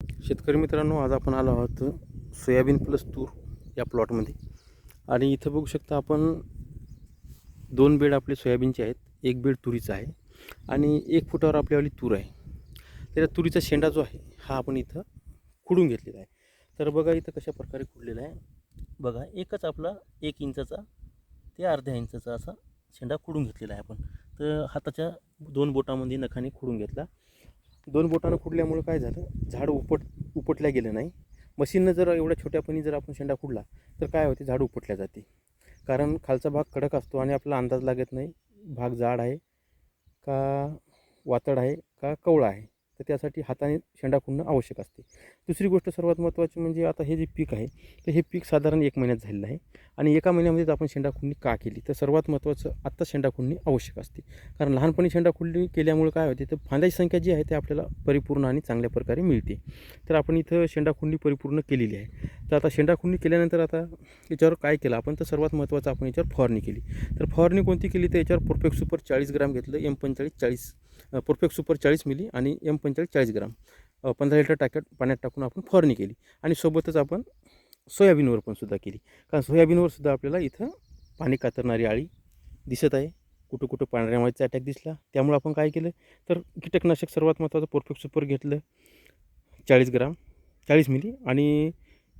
शेतकरी मित्रांनो आज आपण आलो आहोत सोयाबीन प्लस तूर या प्लॉटमध्ये. आणि इथं बघू शकता आपण दोन बेड आपले सोयाबीनचे आहेत एक बेड तुरीचा आहे आणि एक फुटावर आपल्यावाली तूर आहे. त्याच्या तुरीचा शेंडा जो आहे हा आपण इथं खुडून घेतलेला आहे. तर बघा इथं कशा प्रकारे खुडलेला आहे. बघा एकच आपला एक इंचाचा ते अर्ध्या इंचाचा असा शेंडा खुडून घेतलेला आहे आपण. तर हाताच्या दोन बोटामध्ये नखाने खुडून घेतला. दोन बोटानं खुडल्यामुळं काय झालं? झाड उपट उपटल्या गेलं नाही. मशीननं जर एवढ्या छोट्यापणी जर आपण शेंडा खुडला तर काय होते? झाड उपटल्या जाते. कारण खालचा भाग कडक असतो आणि आपला अंदाज लागत नाही. भाग जाड आहे का वातड आहे का कवळा आहे. तर त्यासाठी हाताने शेंडा खुडणं आवश्यक असते. दुसरी गोष्ट सर्वात महत्त्वाची म्हणजे आता हे जे पीक आहे तर हे पीक साधारण एक महिन्यात झालेलं आहे आणि एका महिन्यामध्येच आपण शेंडा खुडणी का केली? तर सर्वात महत्त्वाचं आत्ता शेंडा खुडणी आवश्यक असते. कारण लहानपणी शेंडा खुडणी केल्यामुळे काय होते? तर फांद्याची संख्या जी आहे ते आपल्याला परिपूर्ण आणि चांगल्या प्रकारे मिळते. तर आपण इथं शेंडा खुडणी परिपूर्ण केलेली आहे. तर आता शेंडाखुंडी केल्यानंतर आता याच्यावर काय केलं? आपण तर सर्वात महत्त्वाचं आपण याच्यावर फवारणी केली. तर फवारणी कोणती केली? तर याच्यावर परफेक्ट सुपर चाळीस ग्राम घेतलं एम पंचेचाळीस चाळीस परफेक्ट सुपर चाळीस मिली आणि एम पंचेचाळीस चाळीस ग्राम पंधरा लिटर टाक्यात पाण्यात टाकून आपण फवारणी केली. आणि सोबतच आपण सोयाबीनवर पण सुद्धा केली. कारण सोयाबीनवर सुद्धा आपल्याला इथं पाणी कातरणारी आळी दिसत आहे. कुठं कुठं पांढऱ्या माळीचा अटॅक दिसला. त्यामुळे आपण काय केलं? तर कीटकनाशक सर्वात महत्त्वाचं परफेक्ट सुपर घेतलं चाळीस ग्राम चाळीस मिली आणि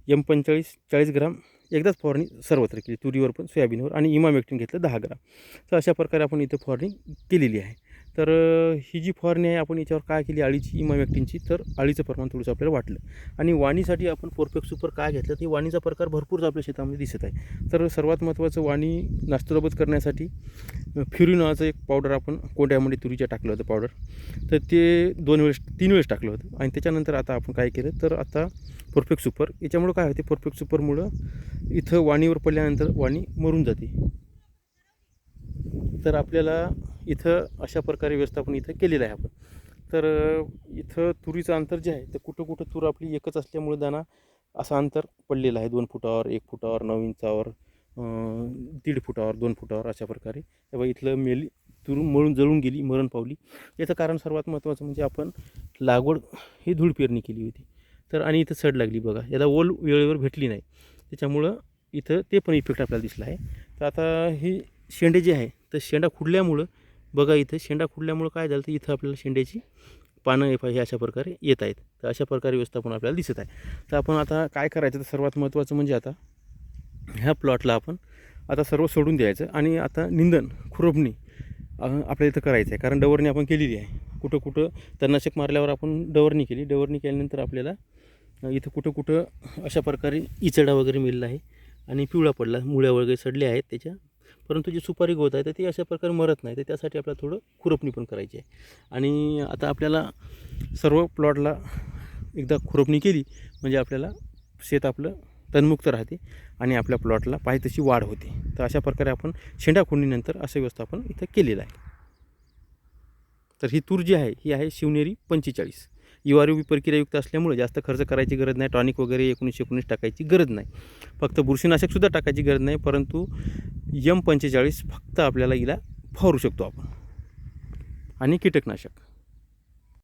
एम पंचेचाळीस चाळीस ग्राम एकदाच फवारणी सर्वत्र केली. तुरीवर पण सोयाबीनवर आणि इमामेक्टिन घेतलं दहा ग्राम. तर अशा प्रकारे आपण इथं फवारणी केलेली आहे. तर ही जी फवारणी आहे आपण याच्यावर काय केली अळीची व्यक्तींची तर अळीचं प्रमाण थोडंसं आपल्याला वाटलं. आणि वाणीसाठी आपण परफेक्ट सुपर काय घेतलं ते वाणीचा प्रकार भरपूर आपल्या शेतामध्ये दिसत आहे. तर सर्वात महत्त्वाचं वाणी नास्तोबत करण्यासाठी अ, फ्युरी नावाचं एक पावडर आपण कोंड्यामध्ये तुरीच्या टाकलं होतं पावडर. तर ते दोन वेळेस तीन वेळेस टाकलं होतं. आणि त्याच्यानंतर आता आपण काय केलं तर आता परफेक्ट सुपर. याच्यामुळं काय होते परफेक्ट सुपरमुळं इथं वाणीवर पडल्यानंतर वाणी मरून जाते. तर आपल्याला इथं अशा प्रकारे व्यवस्थापन इथं केलेलं आहे आपण. तर इथं तुरीचं अंतर जे आहे तर कुठं कुठं तूर आपली एकच असल्यामुळे दाना असं अंतर पडलेलं आहे. दोन फुटावर एक फुटावर नऊ इंचावर दीड फुटावर दोन फुटावर अशा प्रकारे. तेव्हा इथलं मेली तूर मळून जळून गेली मरण पावली. याचं कारण सर्वात महत्त्वाचं म्हणजे आपण लागवड ही धूळ पेरणी केली होती. तर आणि इथं सड लागली बघा. याला ओल वेळेवर भेटली नाही. त्याच्यामुळं इथं ते पण इफेक्ट आपल्याला दिसला आहे. तर आता ही शेंडे जे आहे तर शेंडा खुडल्यामुळं बघा इथं शेंडा खुडल्यामुळं काय झालं तर इथं आपल्याला शेंड्याची पानं हे हे अशा प्रकारे येत आहेत. तर अशा प्रकारे व्यवस्थापन आपल्याला दिसत आहे. तर आपण आता काय करायचं तर सर्वात महत्त्वाचं म्हणजे आता ह्या प्लॉटला आपण आता सर्व सोडून द्यायचं आणि आता निंदन खुरपणी आपल्या आपल्याला इथं करायचं आहे. कारण डवरणी आपण केलेली आहे. कुठं कुठं तणनाशक मारल्यावर आपण डवरणी केली. डवरणी केल्यानंतर आपल्याला इथं कुठं कुठं अशा प्रकारे इचडा वगैरे मिळला आहे आणि पिवळा पडला मुळ्या वगैरे सडल्या आहेत त्याच्या परंतु जी सुपारी गवत आहे तर ती अशा प्रकारे मरत नाही. तर त्यासाठी आपल्याला थोडं खुरपणी पण करायची आहे. आणि आता आपल्याला सर्व प्लॉटला एकदा खुरपणी केली म्हणजे आपल्याला शेत आपलं तणमुक्त राहते आणि आपल्या प्लॉटला पाहिजे तशी वाढ होते. तर अशा प्रकारे आपण शेंडा खुंडीनंतर असं व्यवस्थापन इथं केलेलं आहे. तर ही तूर जी आहे ही आहे शिवनेरी पंचेचाळीस. युआरयुबी प्रक्रियायुक्त असल्यामुळे जास्त खर्च करायची गरज नाही. टॉनिक वगैरे एकोणीसशे एकोणीस टाकायची गरज नाही. फक्त बुरशीनाशकसुद्धा टाकायची गरज नाही परंतु यम पंचेचाळीस फक्त आपल्याला हिला फवारू शकतो आपण. आणि कीटकनाशक.